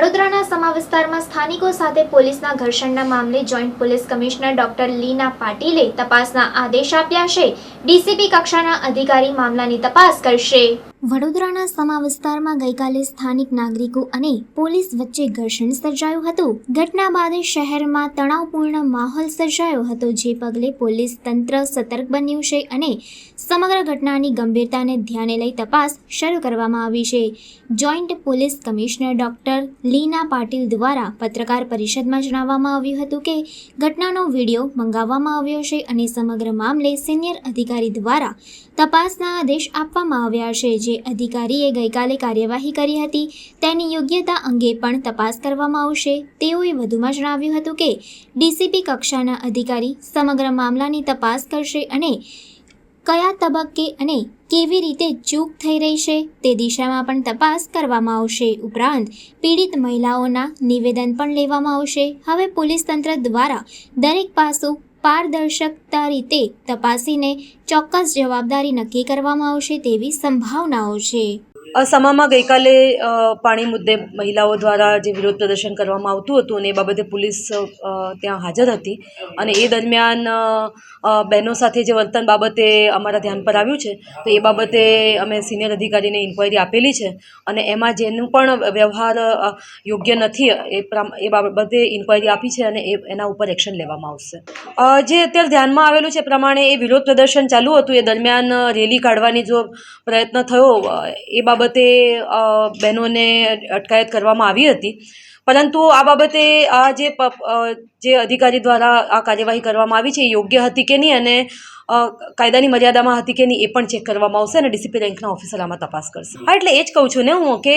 વડોદરાના સમા વિસ્તારમાં સ્થાનિકો સાથે પોલીસના ઘર્ષણના મામલે joint police commissioner doctor Leena પાટીલે તપાસના આદેશ આપ્યા છે. ડીસીપી કક્ષાના અધિકારી મામલાની તપાસ કરશે. વડોદરાના સમા વિસ્તારમાં ગઈકાલે સ્થાનિક નાગરિકો અને પોલીસ વચ્ચે ઘર્ષણ સર્જાયું હતું. ઘટના બાદ શહેરમાં તણાવપૂર્ણ માહોલ સર્જાયો હતો, જે પગલે પોલીસ તંત્ર સતર્ક બન્યું છે અને સમગ્ર ઘટનાની ગંભીરતાને ધ્યાને લઈ તપાસ શરૂ કરવામાં આવી છે. Joint police commissioner doctor Leena Patil દ્વારા પત્રકાર પરિષદમાં જણાવવામાં આવ્યું હતું કે, ઘટનાનો વીડિયો મંગાવવામાં આવ્યો છે અને સમગ્ર મામલે સિનિયર અધિકારી દ્વારા તપાસના આદેશ આપવામાં આવ્યા છે. જે અધિકારીએ ગઈકાલે કાર્યવાહી કરી હતી, તેની યોગ્યતા અંગે પણ તપાસ કરવામાં આવશે. તેઓએ વધુમાં જણાવ્યું હતું કે, ડીસીપી કક્ષાના અધિકારી સમગ્ર મામલાની તપાસ કરશે અને કયા તબક્કે અને કેવી રીતે ચૂક થઈ રહી છે તે દિશામાં પણ તપાસ કરવામાં આવશે. ઉપરાંત, પીડિત મહિલાઓના નિવેદન પણ લેવામાં આવશે. હવે પોલીસ તંત્ર દ્વારા દરેક પાસું પારદર્શકતા રીતે તપાસીને ચોક્કસ જવાબદારી નક્કી કરવામાં આવશે તેવી સંભાવનાઓ છે. અસમામાં ગઈકાલે પાણી મુદ્દે મહિલાઓ દ્વારા જે વિરોધ પ્રદર્શન કરવામાં આવતું હતું અને એ બાબતે પોલીસ ત્યાં હાજર હતી. અને એ દરમિયાન બહેનો સાથે જે વર્તન બાબતે અમારા ધ્યાન પર આવ્યું છે, તો એ બાબતે અમે સિનિયર અધિકારીને ઇન્ક્વાયરી આપેલી છે. અને એમાં જેનું પણ વ્યવહાર યોગ્ય નથી, એ એ બાબતે ઇન્ક્વાયરી આપી છે અને એના ઉપર એક્શન લેવામાં આવશે. જે અત્યારે ધ્યાનમાં આવેલું છે પ્રમાણે એ વિરોધ પ્રદર્શન ચાલુ હતું. એ દરમિયાન, રેલી કાઢવાની જો પ્રયત્ન થયો એ બાબતે અ, બહેનોને અટકાયત કરવામાં આવી હતી. પરંતુ આ બાબતે આ જે જે અધિકારી દ્વારા આ કાર્યવાહી કરવામાં આવી છે યોગ્ય હતી કે નહીં અને કાયદાની મર્યાદામાં હતી કે નહીં એ પણ ચેક કરવામાં આવશે અને ડીસીપી રેન્કના ઓફિસર આમાં તપાસ કરશે. હા એટલે એ જ કહું છું ને હું કે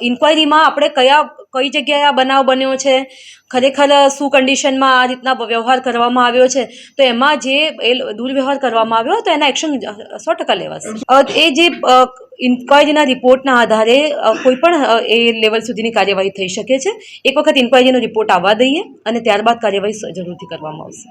ઇન્ક્વાયરીમાં આપણે કયા કઈ જગ્યાએ આ બનાવ બન્યો છે? ખરેખર શું કન્ડિશનમાં આ રીતના વ્યવહાર કરવામાં આવ્યો છે? તો એમાં જે એ દુર્વ્યવહાર કરવામાં આવ્યો તો એના એક્શન સો ટકા લેવાશે. એ જે ઇન્ક્વાયરીના રિપોર્ટના આધારે કોઈ પણ એ લેવલ સુધીની કાર્યવાહી થઈ શકે છે. એક વખત ઇન્ક્વાયરીનો રિપોર્ટ આવવા દઈએ અને ત્યારબાદ કાર્યવાહી જરૂરથી કરવામાં આવશે.